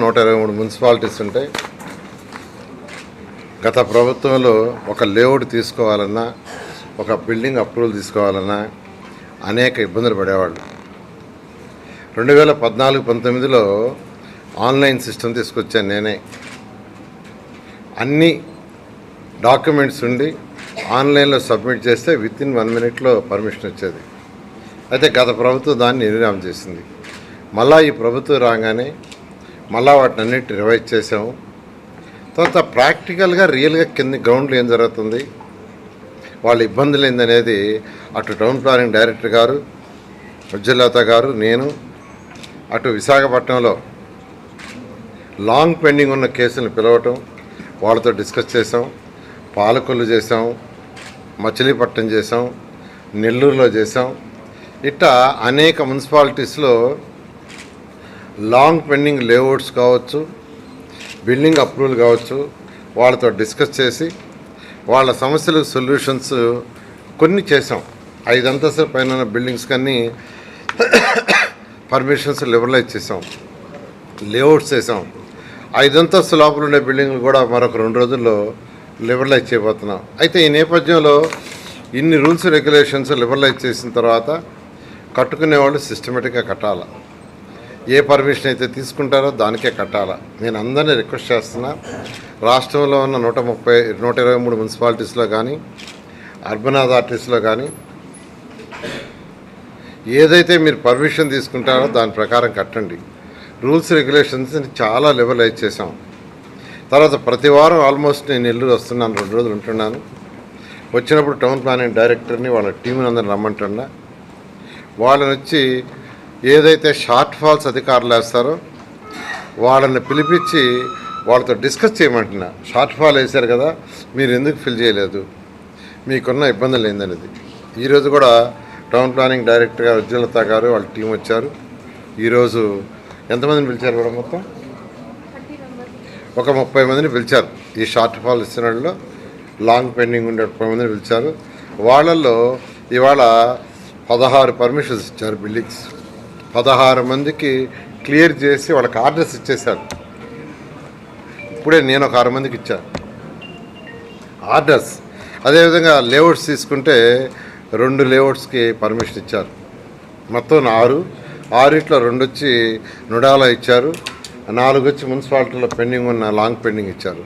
నూట ఇరవై మూడు మున్సిపాలిటీస్ ఉంటాయి. గత ప్రభుత్వంలో ఒక లేఅవుట్ తీసుకోవాలన్నా ఒక బిల్డింగ్ అప్రూవల్ తీసుకోవాలన్నా అనేక ఇబ్బందులు పడేవాళ్ళు. రెండు వేల పద్నాలుగు పంతొమ్మిదిలో ఆన్లైన్ సిస్టమ్ తీసుకొచ్చాను నేనే. అన్ని డాక్యుమెంట్స్ ఉండి ఆన్లైన్లో సబ్మిట్ చేస్తే విత్ ఇన్ వన్ మినిట్లో పర్మిషన్ వచ్చేది. అయితే గత ప్రభుత్వం దాన్ని నిర్ణయం చేసింది. మళ్ళా ఈ ప్రభుత్వం రాగానే మళ్ళా వాటిని అన్నిటి రివైజ్ చేసాము తర్వాత ప్రాక్టికల్గా రియల్గా కింద గ్రౌండ్లో ఏం జరుగుతుంది? వాళ్ళ ఇబ్బందులు ఏందనేది అటు టౌన్ ప్లానింగ్ డైరెక్టర్ గారు ఉజ్జలత గారు నేను అటు విశాఖపట్నంలో లాంగ్ పెండింగ్ ఉన్న కేసులను పిలవటం వాళ్ళతో డిస్కస్ చేసాం పాలకొల్లు చేసాం మచిలీపట్నం చేసాం నెల్లూరులో చేసాం ఇట్ట అనేక మున్సిపాలిటీస్లో లాంగ్ పెండింగ్ లేఅవుట్స్ కావచ్చు బిల్డింగ్ అప్రూవల్ కావచ్చు వాళ్ళతో డిస్కస్ చేసి వాళ్ళ సమస్యలకు సొల్యూషన్స్ కొన్ని చేసాం ఐదు అంతస్తుల పైన ఉన్న బిల్డింగ్స్ కన్నీ పర్మిషన్స్ లిబరలైజ్ చేసాం లేఅవుట్స్ చేసాం ఐదు అంతస్తు లోపల ఉండే బిల్డింగ్లు కూడా మరొక రెండు రోజుల్లో లిబరలైజ్ చేయబోతున్నాం. అయితే ఈ నేపథ్యంలో ఇన్ని రూల్స్ రెగ్యులేషన్స్ లిబరలైజ్ చేసిన తర్వాత కట్టుకునే వాళ్ళు సిస్టమేటిక్గా కట్టాలి? ఏ పర్మిషన్ అయితే తీసుకుంటారో దానికే కట్టాలా. నేను అందరినీ రిక్వెస్ట్ చేస్తున్నా రాష్ట్రంలో ఉన్న నూట ముప్పై నూట ఇరవై మూడు మున్సిపాలిటీస్లో కానీ అర్బన్ అథారిటీస్లో కానీ ఏదైతే మీరు పర్మిషన్ తీసుకుంటారో దాని ప్రకారం కట్టండి. రూల్స్ రెగ్యులేషన్స్ చాలా లెవెలైజ్ చేసాం తర్వాత ప్రతి వారం ఆల్మోస్ట్ నేను నెల్లూరు వస్తున్నాను రెండు రోజులు ఉంటున్నాను. వచ్చినప్పుడు టౌన్ ప్లానింగ్ డైరెక్టర్ని వాళ్ళ టీంని అందరిని రమ్మంటున్నా. వాళ్ళని వచ్చి ఏదైతే షార్ట్ ఫాల్స్ అధికారులు వేస్తారో వాళ్ళని పిలిపించి వాళ్ళతో డిస్కస్ చేయమంటున్నా. షార్ట్ ఫాల్ వేశారు కదా మీరు ఎందుకు ఫిల్ చేయలేదు? మీకున్న ఇబ్బందులు ఏందనేది. ఈరోజు కూడా టౌన్ ప్లానింగ్ డైరెక్టర్ గారు ఉజ్వలత గారు వాళ్ళ టీం వచ్చారు. ఈరోజు ఎంతమందిని పిలిచారు కూడా మొత్తం? ఒక ముప్పై మందిని పిలిచారు. ఈ షార్ట్ ఫాల్ ఇస్తున్నలో లాంగ్ పెండింగ్ ఉండే ముప్పై మందిని పిలిచారు. వాళ్ళల్లో ఇవాళ పదహారు పర్మిషన్స్ ఇచ్చారు బిల్డింగ్స్. పదహారు మందికి క్లియర్ చేసి వాళ్ళకి ఆర్డర్స్ ఇచ్చేశారు. ఇప్పుడే నేను ఒక ఆరు మందికి ఇచ్చాను. ఆర్డర్స్. అదేవిధంగా లేఅవుట్స్ తీసుకుంటే రెండు లేఅవుట్స్కి పర్మిషన్ ఇచ్చారు. మొత్తం ఆరు. ఆరిట్లో రెండు వచ్చి నుడాలా ఇచ్చారు. నాలుగు వచ్చి మున్సిపాలిటీలో పెండింగ్ ఉన్న లాంగ్ పెండింగ్ ఇచ్చారు.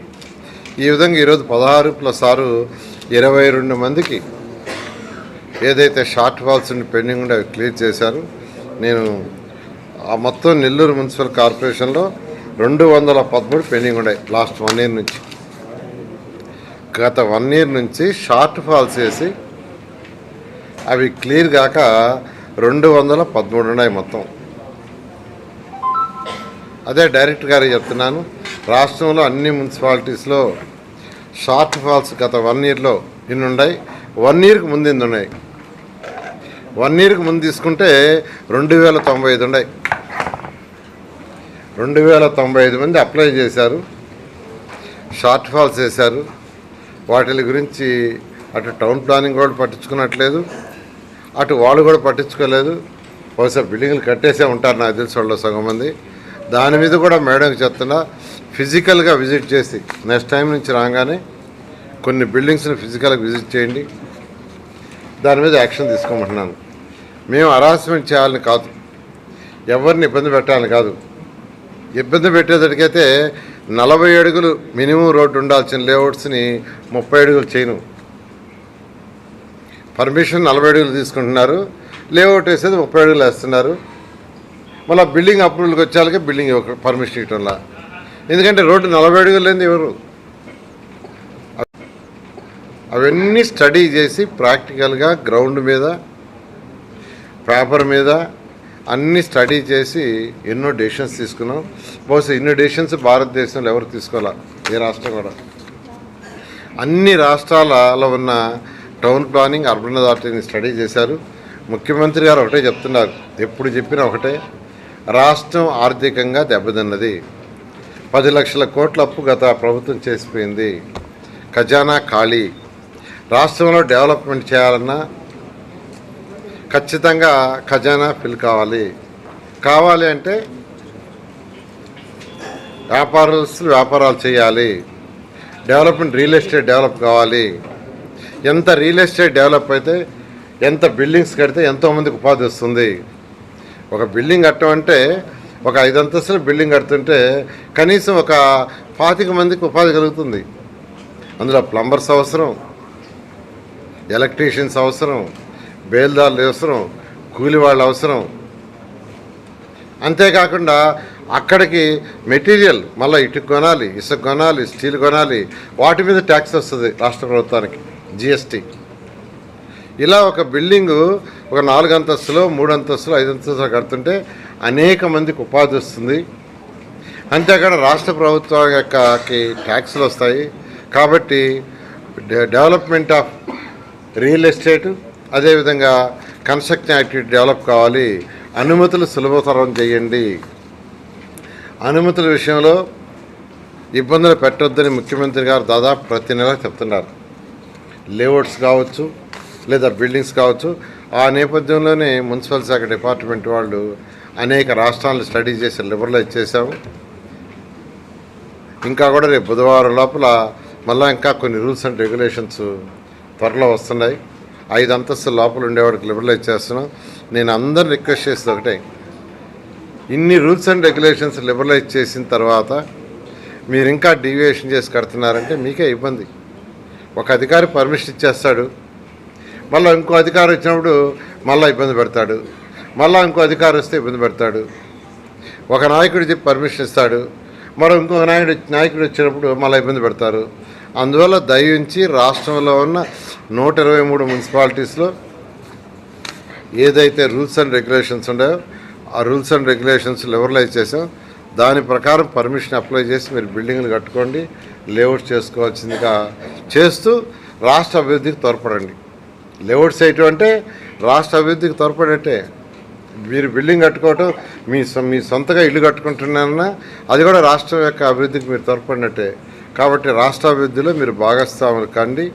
ఈ విధంగా ఈరోజు పదహారు ప్లస్ ఆరు ఇరవై రెండు మందికి ఏదైతే షార్ట్ ఫాల్స్ ఉండి పెండింగ్ ఉండే అవి క్లియర్ చేశారు. నేను ఆ మొత్తం నెల్లూరు మున్సిపల్ కార్పొరేషన్లో రెండు వందల పదమూడు పెండింగ్ ఉన్నాయి లాస్ట్ వన్ ఇయర్ నుంచి. గత వన్ ఇయర్ నుంచి షార్ట్ ఫాల్స్ వేసి అవి క్లియర్ కాక రెండు వందల పదమూడు ఉన్నాయి మొత్తం. అదే డైరెక్టర్ గారు చెప్తున్నాను రాష్ట్రంలో అన్ని మున్సిపాలిటీస్లో షార్ట్ ఫాల్స్ గత వన్ ఇయర్లో ఇన్ని ఉన్నాయి వన్ ఇయర్కి ముందు ఇన్ని ఉన్నాయి. వన్ ఇయర్కి ముందు తీసుకుంటే రెండు వేల తొంభై ఐదు ఉన్నాయి. రెండు వేల తొంభై ఐదు మంది అప్లై చేశారు. షార్ట్ ఫాల్స్ వేశారు. వాటి గురించి అటు టౌన్ ప్లానింగ్ కూడా పట్టించుకున్నట్లేదు. అటు వాళ్ళు కూడా పట్టించుకోలేదు. బహుశా బిల్డింగ్లు కట్టేసే ఉంటారు నాకు తెలిసి వాళ్ళు సగం మంది. దాని మీద కూడా మేడంకి చెప్తున్నా ఫిజికల్గా విజిట్ చేసి నెక్స్ట్ టైం నుంచి రాగానే కొన్ని బిల్డింగ్స్ని ఫిజికల్గా విజిట్ చేయండి. దాని మీద యాక్షన్ తీసుకోమంటున్నాను. మేము హరాస్మెంట్ చేయాలని కాదు. ఎవరిని ఇబ్బంది పెట్టాలని కాదు. ఇబ్బంది పెట్టేటడికైతే నలభై అడుగులు మినిమం రోడ్డు ఉండాల్సిన లేఅవుట్స్ని ముప్పై అడుగులు చేయను. పర్మిషన్ నలభై అడుగులు తీసుకుంటున్నారు. లేఅవుట్ వేసేది ముప్పై అడుగులు వేస్తున్నారు. మళ్ళీ బిల్డింగ్ అప్రూవల్కి వచ్చేళ్ళకి బిల్డింగ్ పర్మిషన్ ఇవ్వటంలా ఎందుకంటే రోడ్డు నలభై అడుగులు లేని ఎవరు? అవన్నీ స్టడీ చేసి ప్రాక్టికల్గా గ్రౌండ్ మీద పేపర్ మీద అన్ని స్టడీ చేసి ఎన్నో డెసిషన్స్ తీసుకున్నాం. బహుశా ఎన్నో డెసిషన్స్ భారతదేశంలో ఎవరు తీసుకోవాలా? ఏ రాష్ట్రం కూడా. అన్ని రాష్ట్రాలలో ఉన్న టౌన్ ప్లానింగ్ అర్బన్ అథారిటీని స్టడీ చేశారు. ముఖ్యమంత్రి గారు ఒకటే చెప్తున్నారు. ఎప్పుడు చెప్పినా ఒకటే. రాష్ట్రం ఆర్థికంగా దెబ్బతిన్నది. పది లక్షల కోట్ల అప్పు గత ప్రభుత్వం చేసిపోయింది. ఖజానా ఖాళీ. రాష్ట్రంలో డెవలప్మెంట్ చేయాలన్నా ఖచ్చితంగా ఖజానా ఫిల్ కావాలి. కావాలి అంటే వ్యాపారస్తులు వ్యాపారాలు చేయాలి. డెవలప్మెంట్ రియల్ ఎస్టేట్ డెవలప్ కావాలి. ఎంత రియల్ ఎస్టేట్ డెవలప్ అయితే ఎంత బిల్డింగ్స్ కడితే ఎంతోమందికి ఉపాధి వస్తుంది. ఒక బిల్డింగ్ కట్టడం అంటే ఒక ఐదు అంతస్తుల బిల్డింగ్ కడుతుంటే కనీసం ఒక పాతిక మందికి ఉపాధి కలుగుతుంది. అందులో ప్లంబర్స్ అవసరం ఎలక్ట్రీషియన్స్ అవసరం బేల్దారులు అవసరం కూలి వాళ్ళ అవసరం. అంతేకాకుండా అక్కడికి మెటీరియల్ మళ్ళీ ఇటుకు కొనాలి ఇసుక కొనాలి స్టీల్ కొనాలి వాటి మీద ట్యాక్స్ వస్తుంది రాష్ట్ర ప్రభుత్వానికి జిఎస్టీ ఇలా ఒక బిల్డింగు ఒక నాలుగు అంతస్తులు మూడు అంతస్తులు ఐదు అంతస్తులు కడుతుంటే అనేక మందికి ఉపాధి వస్తుంది. అంతేకాడ రాష్ట్ర ప్రభుత్వం యొక్క ట్యాక్స్లు వస్తాయి. కాబట్టి de- development of real estate అదేవిధంగా కన్స్ట్రక్షన్ యాక్టివిటీ డెవలప్ కావాలి. అనుమతులు సులభతరం చేయండి. అనుమతుల విషయంలో ఇబ్బందులు పెట్టొద్దని ముఖ్యమంత్రి గారు దాదాపు ప్రతి నెల చెప్తున్నారు. లేఅవుట్స్ కావచ్చు లేదా బిల్డింగ్స్ కావచ్చు. ఆ నేపథ్యంలోనే మున్సిపల్ శాఖ డిపార్ట్మెంట్ వాళ్ళు అనేక రాష్ట్రాలను స్టడీ చేసి లిబరలైజ్ చేశాము. ఇంకా కూడా రేపు బుధవారం లోపల మళ్ళీ ఇంకా కొన్ని రూల్స్ అండ్ రెగ్యులేషన్స్ త్వరలో వస్తున్నాయి. ఐదు అంతస్తుల లోపల ఉండేవాడికి లిబరలైజ్ చేస్తున్నాం. నేను అందరు రిక్వెస్ట్ చేసేది ఒకటే. ఇన్ని రూల్స్ అండ్ రెగ్యులేషన్స్ లిబరలైజ్ చేసిన తర్వాత మీరు ఇంకా డీవియేషన్ చేసి కడుతున్నారంటే మీకే ఇబ్బంది. ఒక అధికారి పర్మిషన్ ఇచ్చేస్తాడు. మళ్ళీ ఇంకో అధికారి వచ్చినప్పుడు మళ్ళీ ఇబ్బంది పెడతాడు. మళ్ళీ ఇంకో అధికారి వస్తే ఇబ్బంది పెడతాడు. ఒక నాయకుడు చెప్పి పర్మిషన్ ఇస్తాడు. మరో ఇంకొక నాయకుడు నాయకుడు వచ్చినప్పుడు మళ్ళీ ఇబ్బంది పెడతారు. అందువల్ల దయించి రాష్ట్రంలో ఉన్న నూట ఇరవై మూడు మున్సిపాలిటీస్లో ఏదైతే రూల్స్ అండ్ రెగ్యులేషన్స్ ఉన్నాయో ఆ రూల్స్ అండ్ రెగ్యులేషన్స్ లెవరలైజ్ చేసాం దాని ప్రకారం పర్మిషన్ అప్లై చేసి మీరు బిల్డింగ్లు కట్టుకోండి లేఅవుట్ చేసుకోవాల్సిందిగా చేస్తూ రాష్ట్ర అభివృద్ధికి తోడ్పడండి. లేఅవుట్స్ చేయటం అంటే రాష్ట్ర అభివృద్ధికి తోడ్పడేటే మీరు బిల్డింగ్ కట్టుకోవటం మీ సొ- మీ సొంతగా ఇల్లు కట్టుకుంటున్నారన్నా అది కూడా రాష్ట్రం యొక్క అభివృద్ధికి మీరు తోడ్పడినట్టే. కాబట్టి రాష్ట్రాభివృద్ధిలో మీరు భాగస్వాములు కండి.